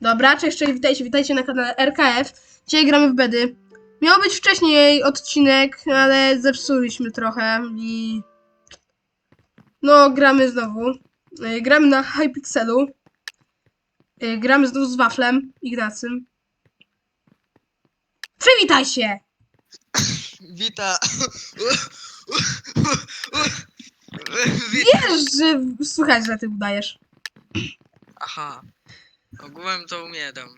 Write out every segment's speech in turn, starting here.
Dobra, cześć, cześć, witajcie, witajcie na kanale RKF. Dzisiaj gramy w bedy. Miał być wcześniej odcinek, ale zepsuliśmy trochę i... No, gramy znowu. Y, Gramy na Hypixelu. Y, Gramy znowu z Waflem, Ignacym. Przywitaj się! Wita. Wiesz, że słuchaj, że ty udajesz. Aha. Ogółem to umieram.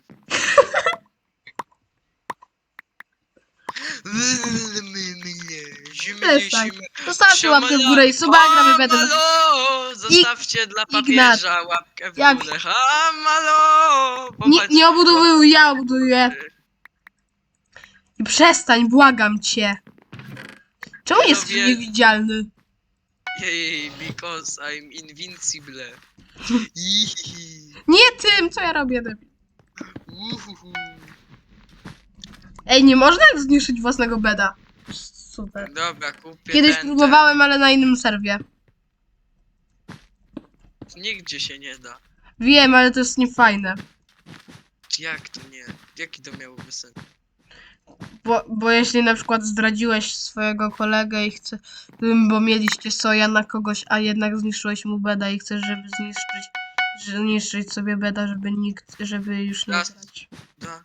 Zimy, Przestań. zimy. Zostawcie łapkę w górę i suba, gramy bedy. Hamalo! Zostawcie dla Ignat. papieża łapkę w Jak- górę. Hamalo! Nie, Popatrz- nie obudowuj, ja obuduję. I przestań, błagam cię. Czemu jesteś wiem. niewidzialny? Hey, because I'm invincible. Ihihi. Nie tym, co ja robię. debil. Uhuhu. Ej, nie można zniszczyć własnego beda. Super. Dobra, kupię Kiedyś ten, próbowałem, ale na innym serwie. Nigdzie się nie da. Wiem, ale to jest niefajne. Jak to nie? Jaki to miałoby sens? Bo, bo jeśli na przykład zdradziłeś swojego kolegę i chce, bo mieliście soja na kogoś, a jednak zniszczyłeś mu beda i chcesz, żeby zniszczyć, zniszczyć sobie beda, żeby nikt, żeby już nie Raz. grać. Da.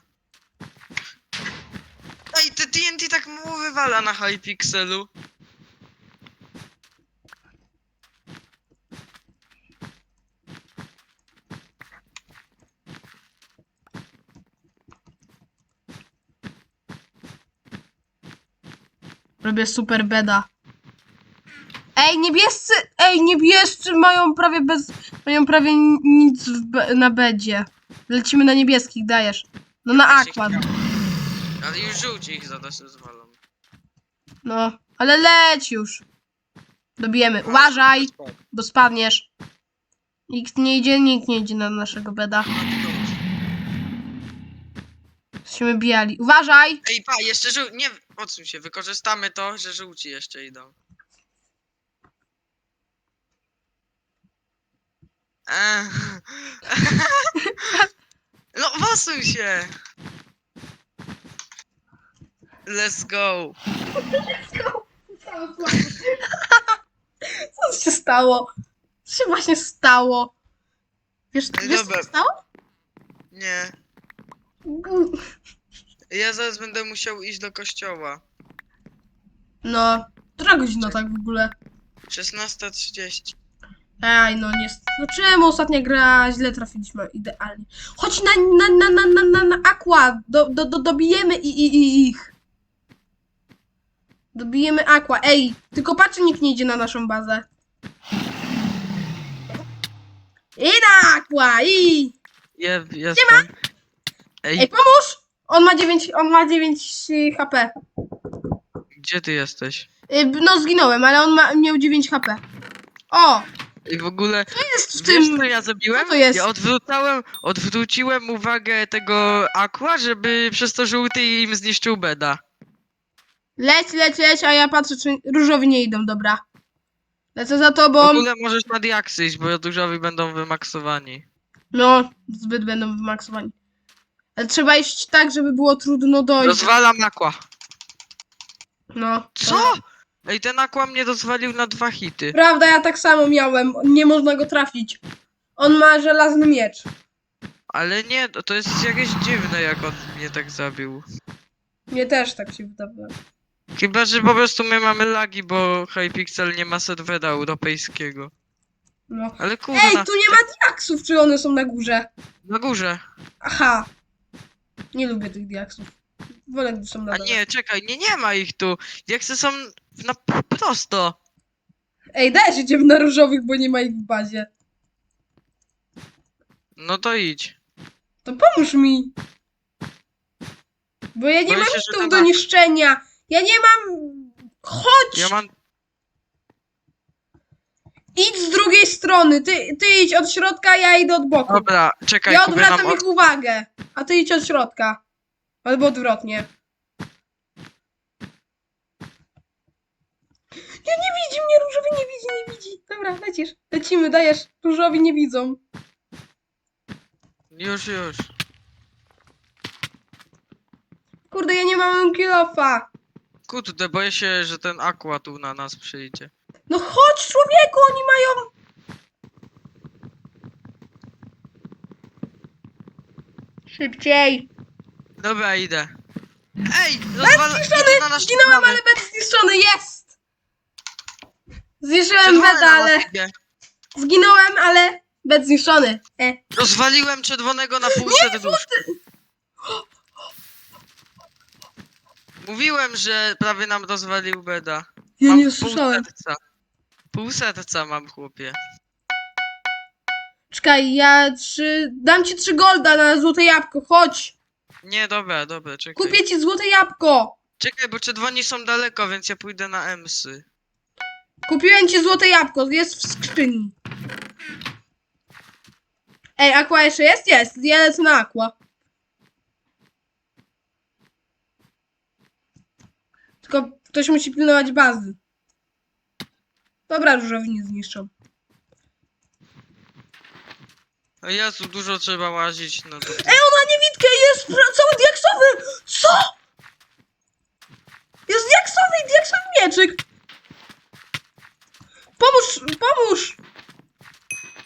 Ej, te TNT tak mało wywala na Hypixelu. Robię super beda. Ej, niebiescy! Ej, niebiescy mają prawie bez. mają prawie ni- nic w be, na bedzie. Lecimy na niebieskich, dajesz. No na akład. Ale już żółci ich za to się zwalą. No, ale leć już. Dobijemy. Uważaj, bo spadniesz. Nikt nie idzie, nikt nie idzie na naszego beda. Jesteśmy bijali. Uważaj! Ej, pa, jeszcze żół... Nie, odsuń się, wykorzystamy to, że żółci jeszcze idą. No, posuń się! Let's go! Co się stało? Co się właśnie stało? Wiesz, wiesz co dobra. się stało? Nie, ja zaraz będę musiał iść do kościoła. No, która godzina tak w ogóle? 16.30. Ej, no nie. No czemu ostatnia gra źle trafiliśmy idealnie? Chodź na, na, na, na, na, na, na aqua! Do, do, do, dobijemy i, i, i ich. Dobijemy aqua. Ej, tylko patrz, nikt nie idzie na naszą bazę. I na aqua! I! Ja, jestem. Ej, Ej, pomóż! On ma 9, on ma 9 HP. gdzie ty jesteś? Y, No, zginąłem, ale on ma, miał 9 HP. O! I w ogóle, Co jest w wiesz tym? co ja zrobiłem? Co to jest? Ja odwrócałem, odwróciłem uwagę tego aqua, żeby przez to żółty im zniszczył beda. Leć, leć, leć, a ja patrzę, czy różowi nie idą, dobra. Lecę za W tobą. ogóle możesz na diaksy iść, bo różowi będą wymaksowani. No, zbyt będą wymaksowani. Ale trzeba iść tak, żeby było trudno dojść. Rozwalam aqua. No. Co? Ej, ten aqua mnie rozwalił na dwa hity. Prawda, ja tak samo miałem. Nie można go trafić. On ma żelazny miecz. Ale nie, to to jest jakieś dziwne, jak on mnie tak zabił. Mnie też tak się wydawało. Chyba, że po prostu my mamy lagi, bo Hypixel nie ma serwera europejskiego. No. Ale Ej, kurna, tu nie ma diaksów, czy one są na górze? na górze. Aha. Nie lubię tych diaksów. Wolę, gdy są na A dole. nie, czekaj, nie, nie ma ich tu. Diaksy są na prosto. Ej, daj idziemy na różowych, bo nie ma ich w bazie. No to idź. To pomóż mi. Bo ja nie Boję mam się, że do niszczenia. Ja nie mam... Chodź! Ja mam idź z drugiej strony. Ty, ty idź od środka, ja idę od boku. Dobra, czekaj, ja Kuby, odwracam nam od... ich uwagę, a ty idź od środka. Albo odwrotnie. Nie, nie widzi mnie, różowy nie widzi, nie widzi. Dobra, lecisz. Lecimy, dajesz. Różowi nie widzą. Już, już. Kurde, ja nie mam kilofa. Kurde, boję się, że ten aqua tu na nas przyjdzie. No chodź człowieku, oni mają... Szybciej. Dobra, idę. Ej, idzie na nasz Zginąłem, ale bed zniszczony jest! Zniszczyłem beda, ale... Zginąłem, ale bed zniszczony. E. Rozwaliłem czerwonego na pół serduszka. Mówiłem, że prawie nam rozwalił beda. Ja Mam nie pół słyszałem. serca. Pół serca mam, chłopie. Czekaj, ja trzy... Dam ci trzy golda na złote jabłko, chodź! Nie, dobra, dobra, czekaj. Kupię ci złote jabłko! Czekaj, bo czerwoni są daleko, więc ja pójdę na emsy. Kupiłem ci złote jabłko, jest w skrzyni. Ej, aqua jeszcze jest? Jest, ja lecę na aqua. Tylko ktoś musi pilnować bazy. Dobra, różowi nie zniszczą. O Jezu, dużo trzeba łazić, no to... Ej, ona niewidkę jest pra- cały diaksowy! Co? Jest diaksowy i diaksowy mieczyk! Pomóż, pomóż!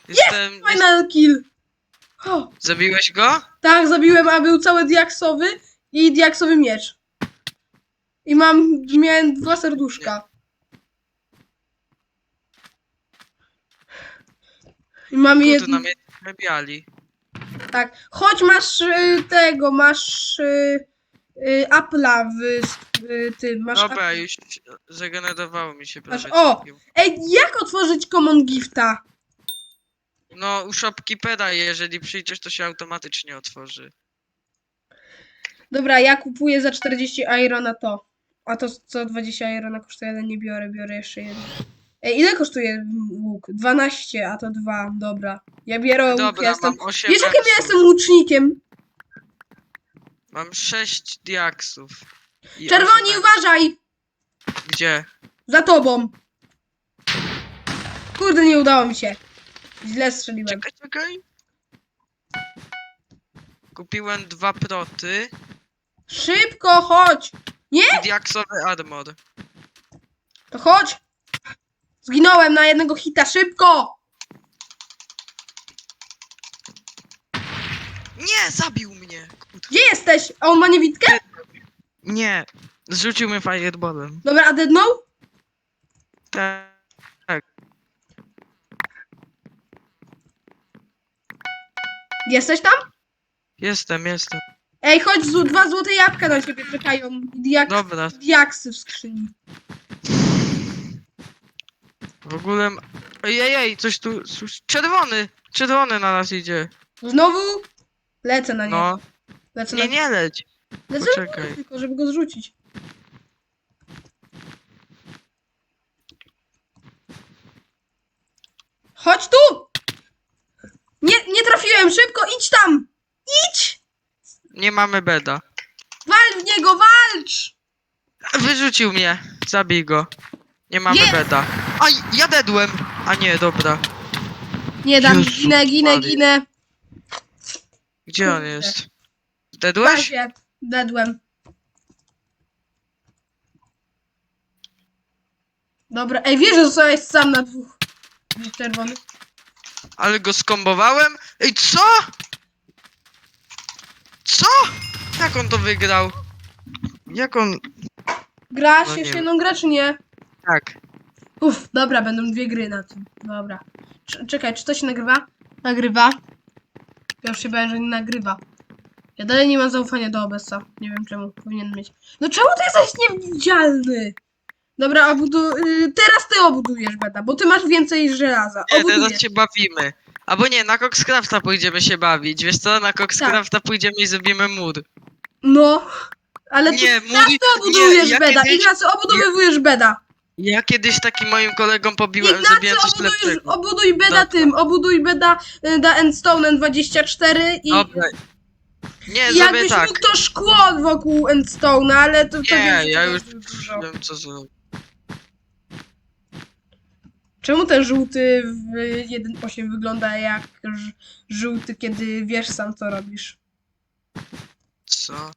Jestem... jest... Final kill! O, Zabiłeś go? tak, zabiłem, a był cały diaksowy i diaksowy miecz. I mam, miałem dwa serduszka. I mam Kurde, jedno. na mnie biali. Tak. Chodź, masz y, tego, masz y, y, Apple'a w y, tym. Masz Dobra, Apple. już zregenerowało mi się prawie o! całkiem. Ej, jak otworzyć Common Gifta? No, u shopkeepera, jeżeli przyjdziesz, to się automatycznie otworzy. Dobra, ja kupuję za 40 irona to. A to co 20 irona kosztuje, ale nie biorę, biorę jeszcze jeden. Ej, ile kosztuje łuk? 12, a to 2, dobra. Ja biorę łuk, Dobra, ja jestem... mam 8 Wiesz jakim ja jestem łucznikiem? Mam 6 diaksów. I Czerwoni, osiem uważaj! Gdzie? Za tobą! Kurde, nie udało mi się. Źle strzeliłem. Czekaj, czekaj. Kupiłem dwa proty Szybko, chodź! Nie? i diaksowy armor. To chodź! Zginąłem na jednego hita, szybko! Nie, zabił mnie! Kurde. Gdzie jesteś? A on ma niewidkę? Nie, zrzucił mnie fireballem. Dobra, a deadnął? Tak. Jesteś tam? Jestem, jestem. Ej, chodź, dwa złote jabłka na ciebie czekają. Diak, Dobra. diaksy w skrzyni. W ogóle... m- Ej, ej, ej, coś tu... coś- Czerwony! Czerwony na nas idzie. Znowu? Lecę na niego. No. Lecę Nie, na nie leć. Lecę poczekaj. na tylko, żeby go zrzucić. Chodź tu! Nie, nie trafiłem, szybko, idź tam! Idź! Nie mamy beda. Wal w niego, walcz! Wyrzucił mnie. Zabij go. Nie mamy Jest! beda. Aj, ja dedłem! A nie, dobra. Nie dam, Jezu ginę, ginę, Maria. ginę. Gdzie on Kurde. jest? Dedłeś? Dedłem. Dobra, ej, wiesz, że zostałeś sam na dwóch czerwonych. Ale go skombowałem? Ej, co? Co? Jak on to wygrał? Jak on... Grasz No nie jeszcze wiem. jedną grę, czy nie? Tak. Uff, dobra, będą dwie gry na tym. Dobra. Cz- czekaj, czy to się nagrywa? Nagrywa. Ja już się bałem, że nie nagrywa. Ja dalej nie mam zaufania do OBS-a. Nie wiem czemu. Powinien mieć. No czemu ty jesteś niewidzialny? Dobra, obudu... y, teraz ty obudujesz, Beta, bo ty masz więcej żelaza. Nie, Obudujesz. teraz się bawimy. Albo nie, na Coxcrafta pójdziemy się bawić. Wiesz co, na Coxcrafta pójdziemy i zrobimy mur. No. Ale ty, Nie, teraz ty obudujesz nie, ja Beda. kiedyś- Ignacy, obudowywujesz Beda. Ja kiedyś takim moim kolegom pobiłem, Ignacy, zrobiłem coś obudujesz, lepszego. obuduj Beda Dobra. tym. Obuduj Beda y, da Endstone 24 i... Dobra. Nie, zrobię jakbyś tak. mógł to szkło wokół Endstone'a, ale to... to Nie, ja to już jest dużo. wiem co zrobić. Czemu ten żółty w 1.8 wygląda jak ż- żółty, kiedy wiesz sam co robisz? Co?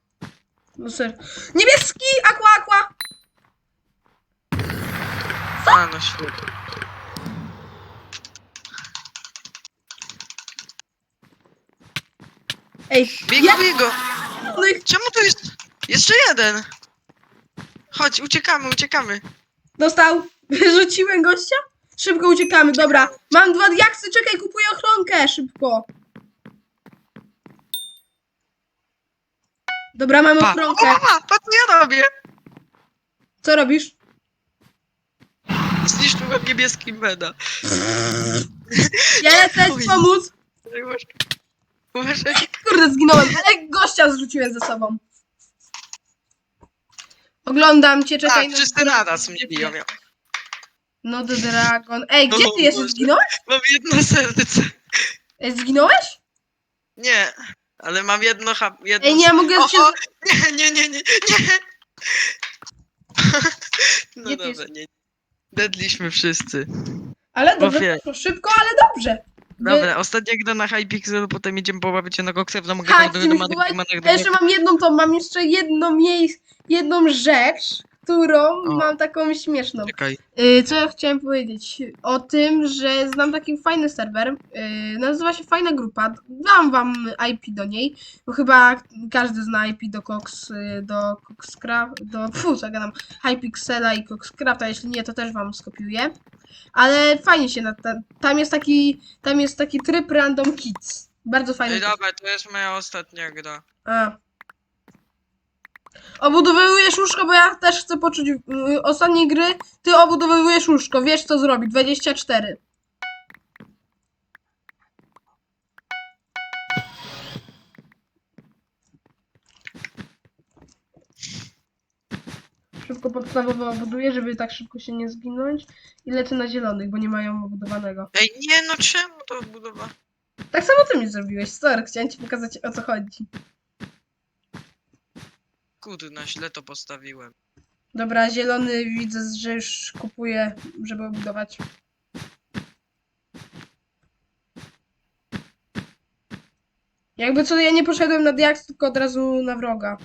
No ser. Niebieski! Aqua, aqua! A, no świetnie. Ej, Biego, ja... biego! I Czemu tu jest... Jeszcze jeden! Chodź, uciekamy, uciekamy. dostał. Rzuciłem gościa? Szybko uciekamy, dobra. Mam dwa diaksy, czekaj, kupuję ochronkę, szybko. Dobra, mam Pa, ochronkę. o, pa, pa, co ja robię? Co robisz? Zniszczyłem niebieski meda. Ja lecę ci pomóc. Uważaj. Kurde, zginąłem, ale gościa zrzuciłem ze sobą. Oglądam cię, czekaj. Tak, wszyscy naraz mnie biją. Ja No the Dragon. Ej, gdzie O ty jesteś? Boże. Zginąłeś? Mam jedno serce. Ej, zginąłeś? Nie, ale mam jedno hap... Jedno Ej, nie, mogę Oho, się... Nie, nie, nie, nie, nie. No Gdzie ty dobra, nie. Dedliśmy wszyscy. Ale dobrze, Chłopie. poszło szybko, ale dobrze. Wy- Dobra, ostatnia gra na Hypixel, potem idziemy pobawić się na koksę w domu Tak, do Manek- Ja jeszcze mam jedną tą, mam jeszcze jedno miejsce, jedną rzecz, którą mam taką śmieszną. Czekaj. Y, Co ja chciałem powiedzieć? O tym, że znam taki fajny serwer. y, Nazywa się Fajna Grupa. Dam wam IP do niej, bo chyba każdy zna IP do Cox, y, do Coxcraft, do fu, co ja gadam, Hypixela i Coxcrafta. Jeśli nie, to też wam skopiuję. Ale fajnie się na ta, tam jest taki tam jest taki tryb random kids. Bardzo fajny. Ej, tryb. dobra, to jest moja ostatnia gra. A. Obudowujesz łóżko, bo ja też chcę poczuć y, ostatniej gry. Ty obudowujesz łóżko, wiesz co zrobić. 24. Szybko podstawowo obuduję, żeby tak szybko się nie zginąć. I lecę na zielonych, bo nie mają obudowanego. Ej, nie, no czemu to budowa? Tak samo ty mi zrobiłeś, sorry, chciałem ci pokazać o co chodzi. Kurna, źle to postawiłem. Dobra, zielony widzę, że już kupuje, żeby obudować. Jakby co, ja nie poszedłem na diaks, tylko od razu na wroga.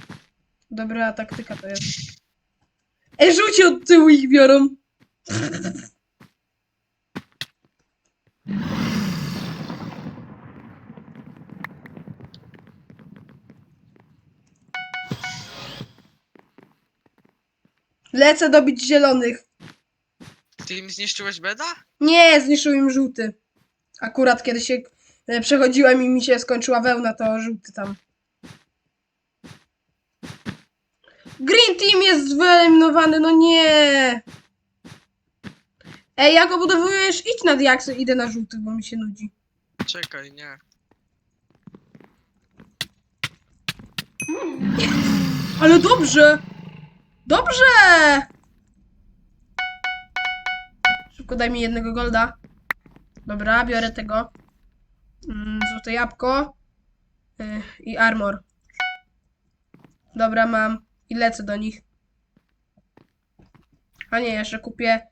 Dobra taktyka to jest. Ej, rzuci od tyłu ich biorą. Lecę dobić zielonych. Ty im zniszczyłeś beda? Nie, zniszczył im żółty. Akurat kiedy się e, przechodziłem i mi się skończyła wełna, to żółty tam. Green Team jest wyeliminowany, no nie! Ej, jak obudowujesz, idź na diaksy, idę na żółty, bo mi się nudzi. Czekaj, nie. Ale dobrze! Dobrze! Szybko daj mi jednego golda. Dobra, biorę tego. Mm, złote jabłko. Y, I armor. Dobra, mam. I lecę do nich. A nie, jeszcze kupię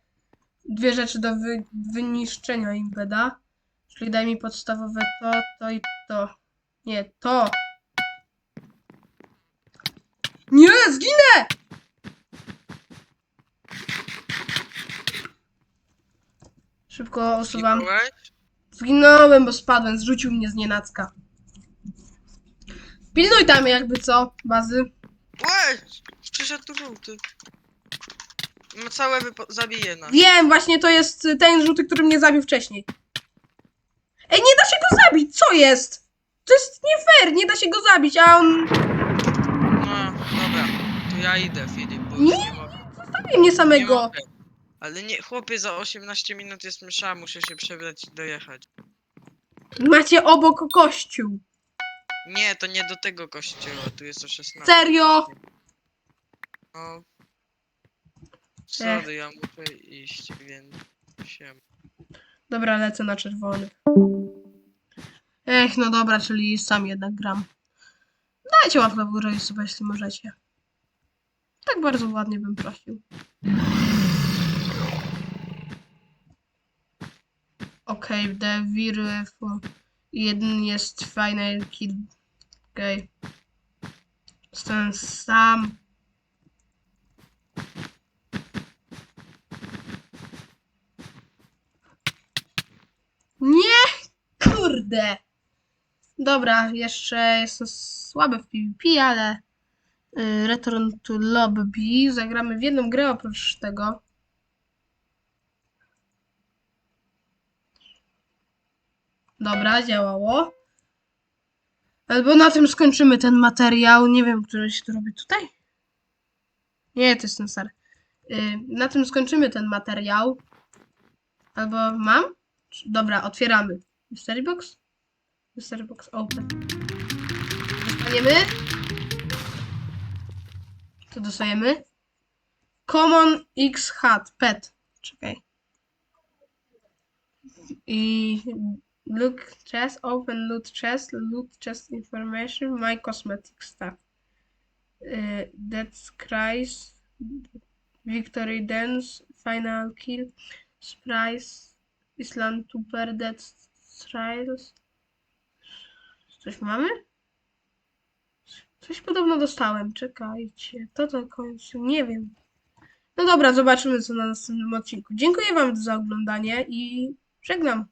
dwie rzeczy do wy wyniszczenia imbeda. Czyli daj mi podstawowe to, to i to. Nie, to. Nie, zginę! Szybko usuwam. Zginąłeś? Zginąłem, bo spadłem, zrzucił mnie z nienacka. Pilnuj tam jakby co, bazy. Łeś! Przyszedł tu żółty. No całe wypo- zabije nas. Wiem, właśnie to jest ten żółty, który mnie zabił wcześniej. Ej, nie da się go zabić, co jest? To jest nie fair, nie da się go zabić, a on No, dobra. To ja idę, Filip, bo już Nie, nie mogę. mnie Nie samego. mogę. Ale nie, chłopie, za 18 minut jest msza, muszę się przebrać i dojechać. Macie obok kościół. Nie, to nie do tego kościoła, tu jest o 16. Serio? No. Sorry, ja muszę iść, więc się. Dobra, lecę na czerwony. Ech, no dobra, czyli sam jednak gram. Dajcie łapkę w górę i suba, jeśli możecie. Tak bardzo ładnie bym prosił. Okej, okay, The Beautiful. Jeden jest fajny kill. Okej. Jestem sam. Nie! Kurde! Dobra, jeszcze jestem słaby w PvP, ale y, Return to Lobby. Zagramy w jedną grę oprócz tego. Dobra, działało. Albo na tym skończymy ten materiał. Nie wiem, który się tu robi tutaj. Nie, to jest ten stary. Y, na tym skończymy ten materiał. Albo mam? Dobra, otwieramy. Mystery box? Mystery box open. Dostaniemy. Co dostajemy? Common X Hat Pet. Czekaj. I look chest, open loot chest, loot chest information, my cosmetic stuff. Uh, that's Christ, Victory Dance, Final Kill, Surprise, Island Tupper, Death Trials. Coś mamy? Coś podobno dostałem, czekajcie. To do końca, nie wiem. No dobra, zobaczymy co na następnym odcinku. Dziękuję Wam za oglądanie i żegnam.